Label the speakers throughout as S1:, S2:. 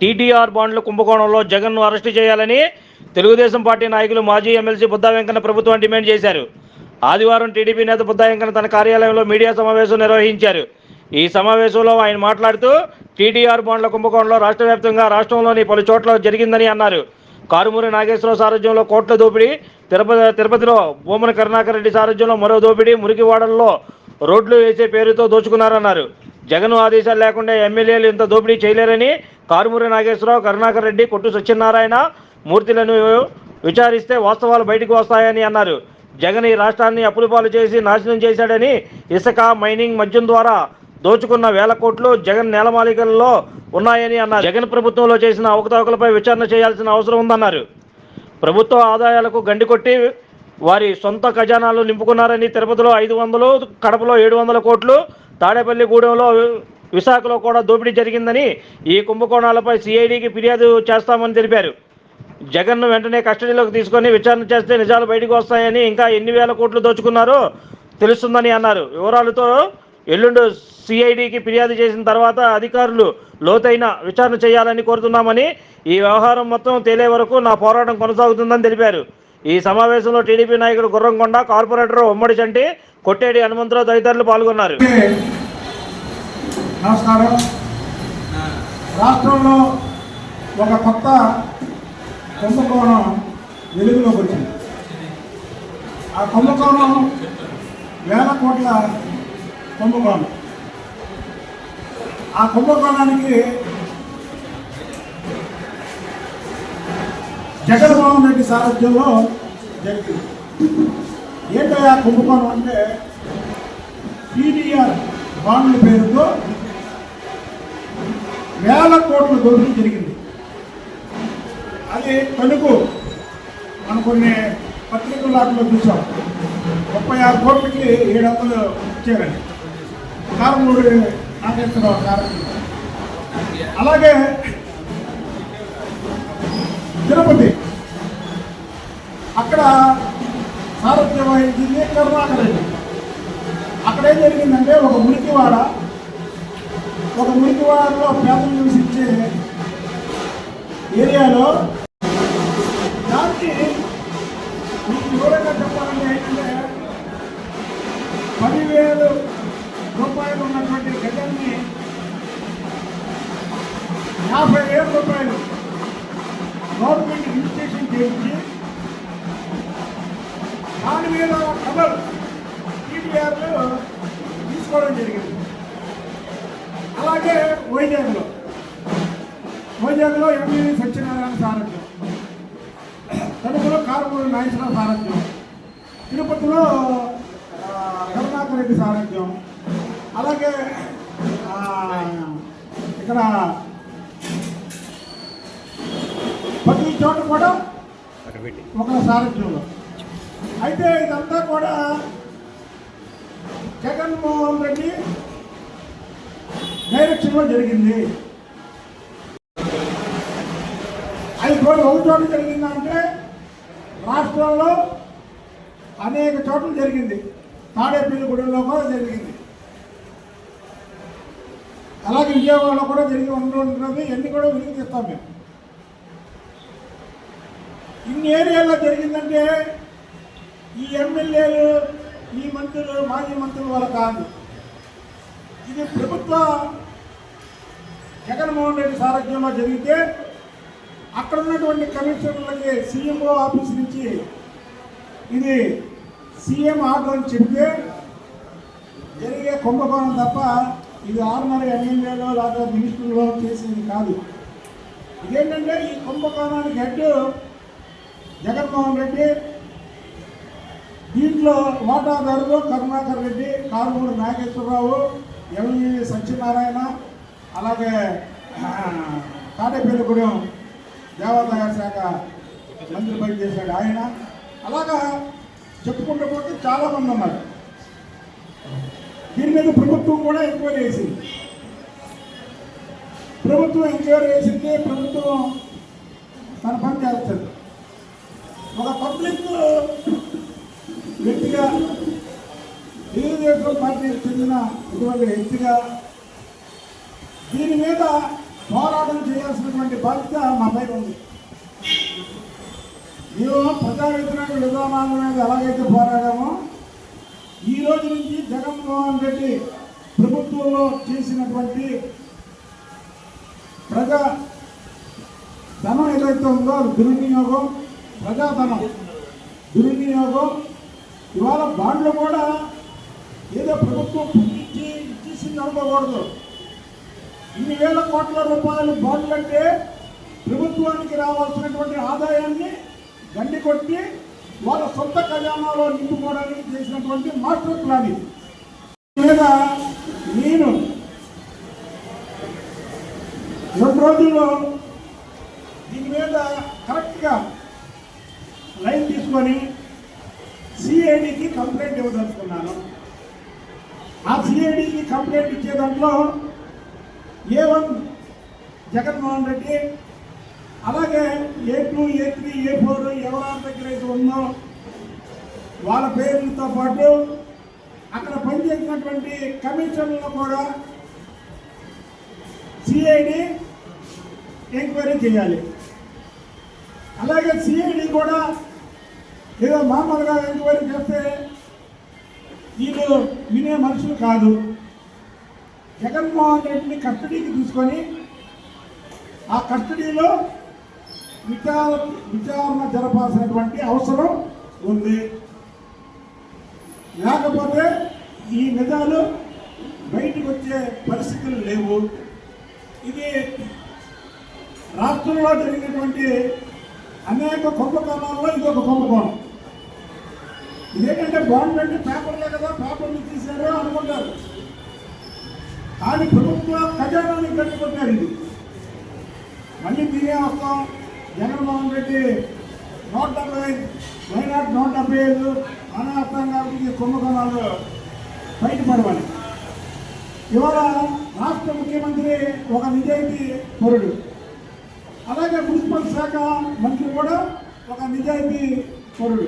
S1: TTR బాండ్ల కుంభకోణంలో జగన్ను అరెస్టు చేయాలని తెలుగుదేశం పార్టీ నాయకులు మాజీ ఎమ్మెల్సీ బుద్దా వెంకన్న ప్రభుత్వం డిమాండ్ చేశారు. ఆదివారం టీడీపీ నేత బుద్దా వెంకన్న తన కార్యాలయంలో మీడియా సమావేశం నిర్వహించారు. ఈ సమావేశంలో ఆయన మాట్లాడుతూ టీటీఆర్ బాండ్ల కుంభకోణంలో రాష్ట్ర వ్యాప్తంగా రాష్ట్రంలోని పలు చోట్ల జరిగిందని అన్నారు. కారుమూరి నాగేశ్వరరావు సారథ్యంలో కోట్ల దోపిడీ తిరుపతి తిరుపతిలో భూమన కరుణాకర్ రెడ్డి సారథ్యంలో మరో దోపిడీ మురికివాడల్లో రోడ్లు వేసే పేరుతో దోచుకున్నారన్నారు. జగన్ ఆదేశాలు లేకుండా ఎమ్మెల్యేలు ఇంత దోపిడీ చేయలేరని కారుమూరి నాగేశ్వరరావు కరుణాకర్ రెడ్డి కొట్టు సత్యనారాయణ మూర్తులను విచారిస్తే వాస్తవాలు బయటకు వస్తాయని అన్నారు. జగన్ ఈ రాష్ట్రాన్ని అప్పుల పాలు చేసి నాశనం చేశాడని ఇసుక మైనింగ్ మద్యం ద్వారా దోచుకున్న వేల కోట్లు జగన్ నేలమాలికల్లో ఉన్నాయని అన్నారు. జగన్ ప్రభుత్వంలో చేసిన అవకతవకలపై విచారణ చేయాల్సిన అవసరం ఉందన్నారు. ప్రభుత్వ ఆదాయాలకు గండి కొట్టి వారి సొంత ఖజానాలు నింపుకున్నారని తిరుపతిలో ఐదు వందలు కడపలో ఏడు వందల కోట్లు తాడేపల్లి గూడెంలో విశాఖలో కూడా దోపిడీ జరిగిందని ఈ కుంభకోణాలపై సిఐడికి ఫిర్యాదు చేస్తామని తెలిపారు. జగన్ను వెంటనే కస్టడీలోకి తీసుకొని విచారణ చేస్తే నిజాలు బయటకు వస్తాయని ఇంకా ఎన్ని వేల కోట్లు దోచుకున్నారో తెలుస్తుందని అన్నారు. వివరాలతో ఎల్లుండి సిఐడికి ఫిర్యాదు చేసిన తర్వాత అధికారులు లోతైన విచారణ చేయాలని కోరుతున్నామని ఈ వ్యవహారం మొత్తం తేలే వరకు నా పోరాటం కొనసాగుతుందని తెలిపారు. ఈ సమావేశంలో టీడీపీ నాయకుడు గుర్రంకొండ కార్పొరేటర్ ఉమ్మడి చంటి కొట్టేడి హనుమంతరావు తదితరులు పాల్గొన్నారు.
S2: నమస్కారం. రాష్ట్రంలో ఒక కొత్త కుంభకోణం వెలుగులోకి వచ్చింది. ఆ కుంభకోణం వేల కోట్ల కుంభకోణం. ఆ కుంభకోణానికి జగన్మోహన్ రెడ్డి సారథ్యంలో జరిగింది. ఏంటో ఆ కుంభకోణం అంటే? టీడీఆర్ బాండ్ల పేరుతో వేల కోట్ల దోపిడీ జరిగింది అది తణుకు మనం కొన్ని పత్రికల లాట్లో చూసాం. ముప్పై ఆరు కోట్లకి ఏడు వందలు ఇచ్చారండి. కారంలోడి నాగేశ్వరరావు కారం అలాగే తిరుపతి. అక్కడ సారథ్యం వహించింది కరుణాకర్ రెడ్డి. అక్కడ ఏం జరిగిందంటే ఒక మురికివాడ ఒక మృతివారిలో పేపర్ ఇచ్చే ఏరియాలో దానికి మీకు వివరంగా చెప్పాలంటే ఏంటంటే పదివేలు రూపాయలు ఉన్నటువంటి గజాన్ని యాభై వేల రూపాయలు గవర్నమెంట్ రిజిస్ట్రేషన్ చేయించి దాని మీద డబల్ టీడీఆర్లు తీసుకోవడం జరిగింది అలాగే వైజాగ్లో వైజాగ్లో ఎంఈవి సత్యనారాయణ సారథ్యం తణుకులో కారుమూరి నాగేశ్వరరావు సారథ్యం తిరుపతిలో ఆ, కరుణాకర్ రెడ్డి సారథ్యం అలాగే ఆ, ఇక్కడ ప్రతి చోట కూడా ఒక సారథ్యంలో అయితే ఇదంతా కూడా జగన్మోహన్ రెడ్డి డైరెక్షన్లో జరిగింది. అది కూడా ఒక చోట జరిగిందంటే రాష్ట్రంలో అనేక చోట్ల జరిగింది. తాడేపల్లిగూడెంలో కూడా జరిగింది. అలాగే విజయవాడలో కూడా జరిగి ఉంటుంటుంది. ఎన్ని కూడా వెలికి తెస్తాం మేము. ఇన్ని ఏరియాల్లో జరిగిందంటే ఈ ఎమ్మెల్యేలు ఈ మంత్రులు మాజీ మంత్రులు వల్ల కాదు. ఇది ప్రభుత్వ జగన్మోహన్ రెడ్డి సారథ్యంలో జరిగితే అక్కడ ఉన్నటువంటి కమిషనర్లకి సీఎంఓ ఆఫీస్ నుంచి ఇది సీఎం ఆర్డర్ అని చెప్తే జరిగే కుంభకోణం తప్ప ఇది ఆర్డినరీ ఎమ్మెల్యేలో లేదా మినిస్టర్లో చేసేది కాదు. ఇదేంటంటే ఈ కుంభకోణానికి హెడ్ జగన్మోహన్ రెడ్డి దీంట్లో వాటాదారులు కరుణాకర్ రెడ్డి కారుమూరు నాగేశ్వరరావు ఎంఈ సత్యనారాయణ అలాగే ఆ, తాడేపల్లిగూడెం దేవాదాయ శాఖ మంత్రి పనిచేశాడు ఆయన. అలాగా చెప్పుకుంటూ పోతే చాలామంది ఉన్నారు. దీని మీద ప్రభుత్వం కూడా ఎంక్వైరీ వేసింది ప్రభుత్వం ఎంక్వైరీ వేసింది ప్రభుత్వం తన పని చేస్తుంది. ఒక పబ్లిక్ వ్యక్తిగా తెలుగుదేశం పార్టీకి చెందిన ఇటువంటి వ్యక్తిగా దీని మీద పోరాటం చేయాల్సినటువంటి బాధ్యత మా పైన ఉంది. మేము ప్రజా వ్యతిరేక విధానాల మీద ఎలాగైతే పోరాడామో ఈ రోజు నుంచి జగన్మోహన్ రెడ్డి ప్రభుత్వంలో చేసినటువంటి ప్రజా ధనం ఏదైతే ఉందో దుర్వినియోగం ప్రజాధనం దుర్వినియోగం. ఇవాళ బాండ్లు కూడా ఏదో ప్రభుత్వం పుట్టించి ఇచ్చేసింది అనుకోకూడదు. ఇన్ని వేల కోట్ల రూపాయలు బాండ్లు అంటే ప్రభుత్వానికి రావాల్సినటువంటి ఆదాయాన్ని గండి కొట్టి వాళ్ళ సొంత ఖజానాలో నింపుకోవడానికి చేసినటువంటి మాస్టర్ ప్లాన్ ఇది. నేను రెండు రోజుల్లో దీని మీద కరెక్ట్గా తీసుకొని సిఐడికి కంప్లైంట్ ఇవ్వదలుచుకున్నాను. ఆ సిఐడికి కంప్లైంట్ ఇచ్చే దాంట్లో ఏ వన్ జగన్మోహన్ రెడ్డి అలాగే A two A three A four ఎవరి దగ్గర అయితే ఉందో వాళ్ళ పేర్లతో పాటు అక్కడ పనిచేసినటువంటి కమిషన్లను కూడా సిఐడి ఎంక్వైరీ చేయాలి. అలాగే సిఐడి కూడా ఏదో మామూలుగా ఎంక్వైరీ చేస్తే వీళ్ళు వినే మనుషులు కాదు. జగన్మోహన్ రెడ్డిని కస్టడీకి తీసుకొని ఆ కస్టడీలో విచార విచారణ జరపాల్సినటువంటి అవసరం ఉంది. లేకపోతే ఈ నిజాలు బయటకు వచ్చే పరిస్థితులు లేవు. ఇది రాష్ట్రంలో జరిగినటువంటి అనేక కుంభకోణాల్లో ఇది ఒక కుంభకోణం. ఇదేంటంటే బాండ్ అంటే పేపర్లే కదా పేపర్లు తీశారు అనుకుంటారు. కానీ ప్రభుత్వ ఖజానాన్ని కట్టుకుంటారు ఇది. మళ్ళీ మీరే వస్తాం జగన్మోహన్ రెడ్డి నూట డెబ్బై ఐదు వైనాట్ నూట డెబ్బై ఐదు అనార్థం కాబట్టి కుంభకోణాలు బయటపడవాలి. ఇవాళ రాష్ట్ర ముఖ్యమంత్రి ఒక నిజాయితీ పరుడు. అలాగే మున్సిపల్ శాఖ మంత్రి కూడా ఒక నిజాయితీ పరుడు.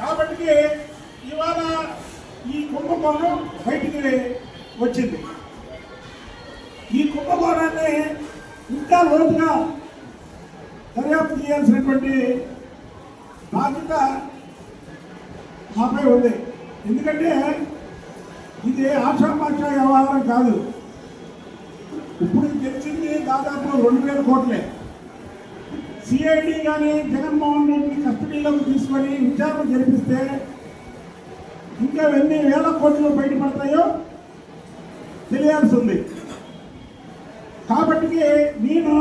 S2: కాబట్టి ఇవాళ ఈ కుంభకోణం బయటికి వచ్చింది. ఈ కుంభకోణాన్ని ఇంకా లోతుగా దర్యాప్తు చేయాల్సినటువంటి బాధ్యత మాపై ఉంది. ఎందుకంటే ఇది ఆషామాషా వ్యవహారం కాదు. ఇప్పుడు తెలిసింది దాదాపు రెండు వేల కోట్లే. సిఐడి కానీ జగన్మోహన్ రెడ్డి కస్టడీలోకి తీసుకొని విచారణ జరిపిస్తే ఇంకా ఎన్ని వేల కోట్లు బయటపడతాయో తెలియాల్సి ఉంది కాబట్టి నేను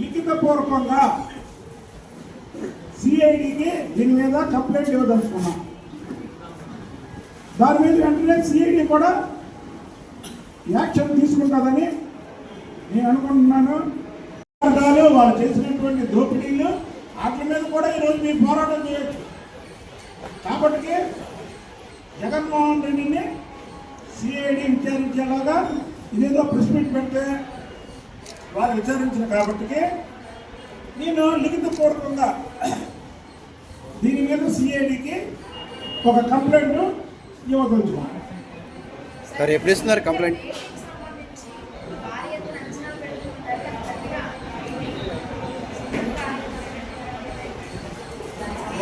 S2: లిఖితపూర్వకంగా సిఐడికి దీని మీద కంప్లైంట్ ఇవ్వదలుచుకున్నా. దాని మీద వెంటనే సిఐడి కూడా యాక్షన్ తీసుకుంటుందని నేను అనుకుంటున్నాను. వాళ్ళు చేసినటువంటి దోపిడీలు వాటి మీద కూడా ఈరోజు మీరు పోరాటం చేయొచ్చు. కాబట్టి జగన్మోహన్ రెడ్డిని సిఐడి విచారించేలాగా ఇదేదో ప్రెస్ మీట్ పెడితే వాళ్ళు విచారించిన కాబట్టి నేను లిఖితపూర్వకంగా దీని మీద సిఐడికి ఒక కంప్లైంట్ ఇవ్వదలుచుకున్నాను.
S3: సార్ ఎప్పుడు ఇస్తున్నారు కంప్లైంట్?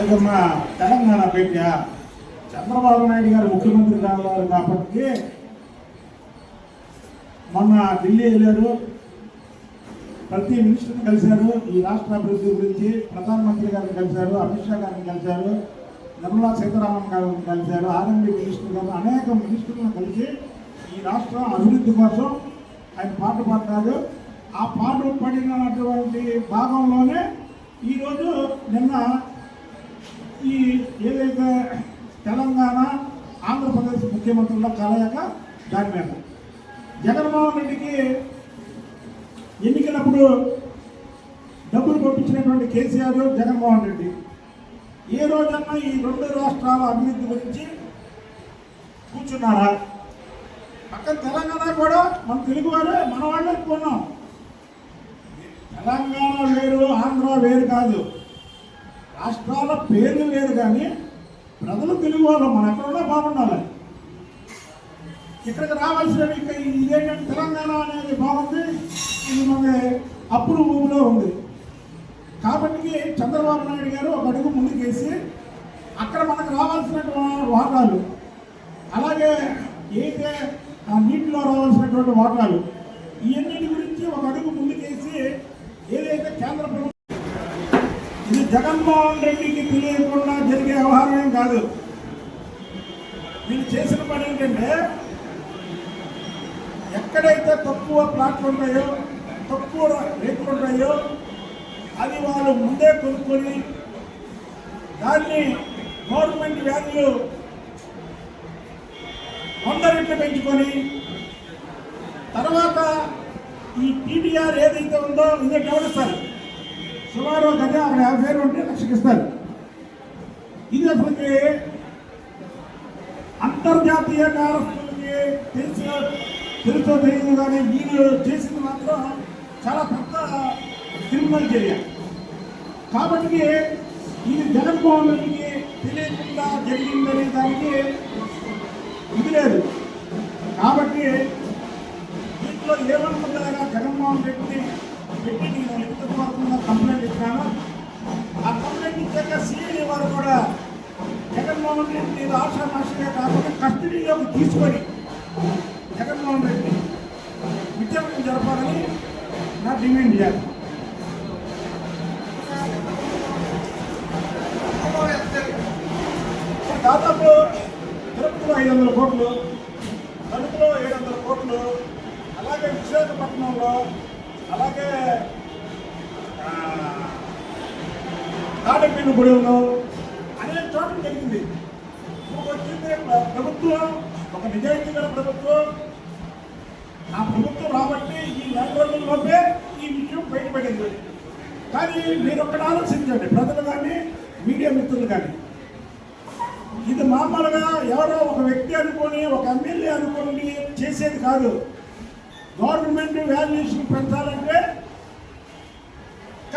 S2: ఇక మా తెలంగాణ పెట్ట చంద్రబాబు నాయుడు గారు ముఖ్యమంత్రి కావాలి కాబట్టి మొన్న ఢిల్లీ వెళ్ళారు. ప్రతి మినిస్టర్ని కలిశారు. ఈ రాష్ట్ర అభివృద్ధి గురించి ప్రధానమంత్రి గారిని కలిశారు అమిత్ షా గారిని కలిశారు నిర్మలా సీతారామన్ గారిని కలిశారు ఆర్ఎండి మినిస్టర్ గారు అనేక మినిస్టర్లను కలిసి ఈ రాష్ట్రం అభివృద్ధి కోసం ఆయన పాటు పడ్డారు ఆ పాటు పడినటువంటి భాగంలోనే ఈరోజు నిన్న ఈ ఏదైతే తెలంగాణ ఆంధ్రప్రదేశ్ ముఖ్యమంత్రుల కలయిక దాని మీద. జగన్మోహన్ రెడ్డికి ఎన్నికలప్పుడు డబ్బులు పంపించినటువంటి కేసీఆర్ జగన్మోహన్ రెడ్డి. ఏ రోజన్నా ఈ రెండు రాష్ట్రాల అభివృద్ధి గురించి కూర్చున్నారా? పక్కన తెలంగాణ కూడా మన తెలుగువారే మన వాళ్ళే ఎక్కువ ఉన్నాం తెలంగాణ వేరు ఆంధ్ర వేరు కాదు. రాష్ట్రాల పేర్లు లేదు కానీ ప్రజలు తెలుగు వాళ్ళు మన ఎక్కడున్నా బాగుండాలి. ఇక్కడికి రావాల్సిన ఇక ఇదేంటంటే తెలంగాణ అనేది బాగుంది ఇది మన అప్పుడు భూమిలో ఉంది. కాబట్టి చంద్రబాబు నాయుడు గారు ఒక అడుగు ముందుకేసి అక్కడ మనకు రావాల్సినటువంటి వాటాలు అలాగే ఏదైతే నీటిలో రావాల్సినటువంటి వాటాలు ఇవన్నీ గురించి ఒక అడుగు ముందుకేసి ఏదైతే కేంద్ర ప్రభుత్వం ఇది జగన్మోహన్ రెడ్డికి తెలియకుండా జరిగే వ్యవహారం ఏం కాదు. వీళ్ళు చేసిన పని ఏంటంటే ఎక్కడైతే తక్కువ ప్లాట్లు ఉన్నాయో తక్కువ రేట్లు ఉన్నాయో అది వాళ్ళు ముందే కొనుక్కొని దాన్ని గవర్నమెంట్ వాల్యూ వంద రెట్లు పెంచుకొని తర్వాత ఈ టీడీఆర్ ఏదైతే ఉందో ఇదే గమనిస్తారు. సుమారు గజ అక్కడ యాభై వేలు ఉంటే లక్షకి ఇస్తారు. ఇది అసలుకి అంతర్జాతీయ కారస్తులకి తెలిసిన తెలుసో తెలియదు కానీ వీళ్ళు చేసింది మాత్రం చాలా పెద్ద క్రిమినల్ చర్య కాబట్టి ఇది జగన్మోహన్ రెడ్డికి తెలియకుండా జరిగిందనే దానికి ఇది లేదు. కాబట్టి దీంట్లో ఏమనుకుంటారా జగన్మోహన్ రెడ్డిని పెట్టి నేను లిఖితపూర్వకంగా కంప్లైంట్ ఇచ్చాను ఆ కంప్లైంట్ ఇచ్చాక సిఐడి వారు కూడా. జగన్మోహన్ రెడ్డి ఆశామాషగా కాకుండా కస్టడీలోకి తీసుకొని జగన్మోహన్ రెడ్డి విచారణ జరపాలని నా డిమాండ్ చేయాలి. దాదాపు తిరుపతిలో ఐదు వందల కోట్లు తణుకులో ఏడు వందల కోట్లు అలాగే విశాఖపట్నంలో అలాగే తాడపిల్లి గొడవలో అనేక చోట్ల జరిగింది. ఇప్పుడు వచ్చింది ప్రభుత్వం ఒక నిజాయితీ గల ప్రభుత్వం. ఆ ప్రభుత్వం రాబట్టి ఈ నెల రోజుల్లోపే ఈ విషయం బయటపడింది. కానీ మీరు ఒక్కటి ఆలోచించండి ప్రజలు కానీ మీడియా మిత్రులు కానీ. ఇది మామూలుగా ఎవరో ఒక వ్యక్తి అనుకొని ఒక ఎమ్మెల్యే అనుకొని చేసేది కాదు. గవర్నమెంట్ వాల్యుయేషన్ పెంచాలంటే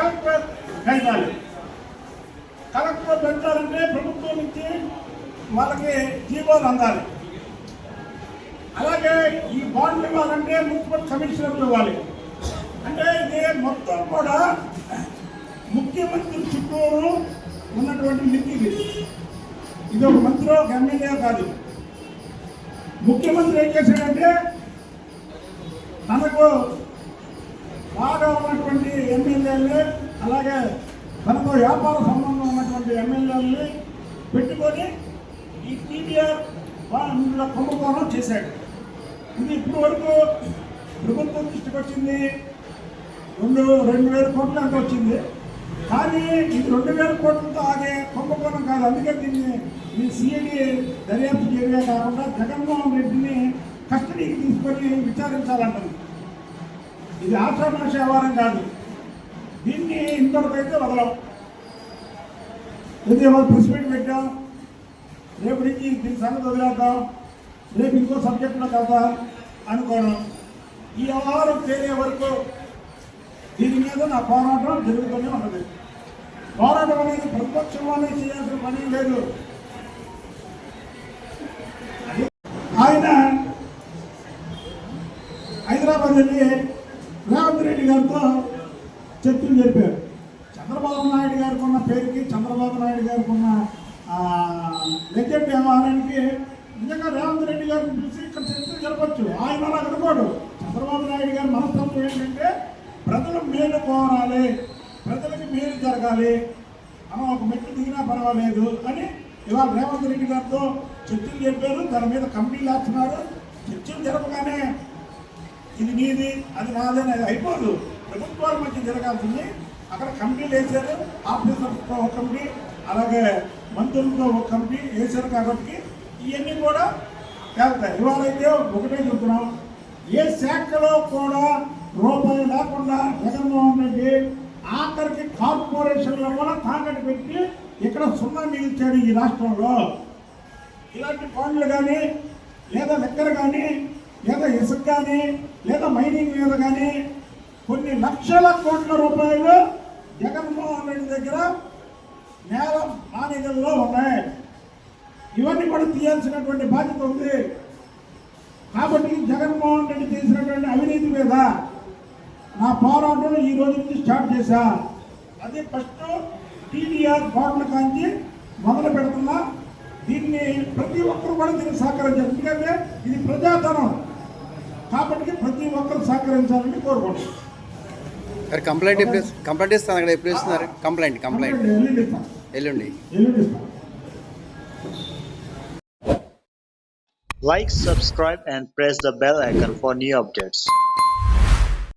S2: కలెక్టర్ పెంచాలి కలెక్టర్ పెంచాలంటే ప్రభుత్వం నుంచి వాళ్ళకి జీవోలు అందాలి. అలాగే ఈ బాండ్లు ఇవ్వాలంటే మున్సిపల్ కమిషనర్లు ఇవ్వాలి. అంటే ఇది మొత్తం కూడా ముఖ్యమంత్రి చుట్టూరు ఉన్నటువంటి లింక్ ఇది ఇది ఒక మంత్రి ఒక ఎమ్మెల్యే కాదు. ముఖ్యమంత్రి ఏం చేశాడంటే తనకు బాగా ఉన్నటువంటి ఎమ్మెల్యేలు అలాగే తనతో వ్యాపార సంబంధం ఉన్నటువంటి ఎమ్మెల్యేలని పెట్టుకొని ఈ టీడీఆర్ వాళ్ళ కుంభకోణం చేశాడు. ఇది ఇప్పటి వరకు ప్రభుత్వం దృష్టికి వచ్చింది. రెండు రెండు వేల కోట్లు అంత వచ్చింది. కానీ ఇది రెండు వేల కోట్లతో ఆగే కుంభకోణం కాదు. అందుకే దీన్ని ఈ సిఐడి దర్యాప్తు చేయడమే కాకుండా జగన్మోహన్ రెడ్డిని కస్టడీకి తీసుకొని విచారించాలంటుంది. ఇది ఆషామాష వ్యవహారం కాదు. దీన్ని ఇంతవరకైతే వదలం. ఇది ఎవరు ప్రెస్ మీట్ పెట్టాం. రేపు నుంచి దీని సంగతి వదిలేద్దాం. రేపు ఇంకో సబ్జెక్టులో కదా అనుకోవడం ఈ వ్యవహారం తేలే వరకు దీని మీద నా పోరాటం జరుగుతూనే ఉన్నది. పోరాటం అనేది ప్రతిపక్షంలోనే చేయాల్సిన పని లేదు. ఆయన హైదరాబాద్ వెళ్ళి చెప్పారు. చంద్రబాబు నాయుడు గారికి ఉన్న పేరుకి చంద్రబాబు నాయుడు గారికి ఉన్న లెజెండ్ వ్యవహారానికి నిజంగా రేవంత్ రెడ్డి గారిని పిలిచి ఇక్కడ చర్చలు జరపచ్చు ఆయన అలా అనుకోడు. చంద్రబాబు నాయుడు గారి మనస్తత్వం ఏంటంటే ప్రజలు మేలు కోరాలి ప్రజలకి మేలు జరగాలి మనం ఒక మెట్టు దిగినా పర్వాలేదు అని ఇవాళ రేవంత్ రెడ్డి గారితో చర్చలు చెప్పారు దాని మీద కమిటీలు వేస్తున్నారు. చర్చలు జరపగానే ఇది నీది అది నాదని అది అయిపోదు. ప్రభుత్వాల మధ్య జరగాల్సింది. అక్కడ కమిటీలు వేశారు ఆఫీసర్స్తో ఒక కమిటీ అలాగే మంత్రులతో ఒక కమిటీ వేశారు కాబట్టి ఇవన్నీ కూడా వెళ్తాయి ఇవాళైతే ఒకటే చెప్తున్నాం. ఏ శాఖలో కూడా రూపాయి లేకుండా జగన్మోహన్ రెడ్డి ఆఖరికి కార్పొరేషన్లో కూడా తాకట్టు పెట్టి ఇక్కడ సున్నా మిగిల్చాడు ఈ రాష్ట్రంలో. ఇలాంటి పనులు కానీ లేదా లెక్కలు కానీ లేదా ఇసుక కానీ లేదా మైనింగ్ మీద కానీ కొన్ని లక్షల కోట్ల రూపాయలు జగన్మోహన్ రెడ్డి దగ్గర నేల మానిధుల్లో ఉన్నాయి. ఇవన్నీ కూడా తీయాల్సినటువంటి బాధ్యత ఉంది. కాబట్టి జగన్మోహన్ రెడ్డి చేసినటువంటి అవినీతి మీద నా పోరాటం ఈ రోజు నుంచి స్టార్ట్ చేశా. అది ఫస్ట్ టీడీఆర్ కోట్ల కాంచి మొదలు పెడుతున్నా. దీన్ని ప్రతి ఒక్కరు కూడా దీనికి సహకరించారు ఎందుకంటే ఇది ప్రజాధనం. కాబట్టి ప్రతి ఒక్కరు సహకరించాలని కోరుకుంటున్నాను.
S3: సార్ కంప్లైంట్ ఎప్పుడు కంప్లైంట్ ఇస్తాను అక్కడ ఎప్పుడు ఇస్తున్నారు కంప్లైంట్ కంప్లైంట్.
S2: ఎల్లుండి.
S4: Like, subscribe, and press the bell icon for new updates.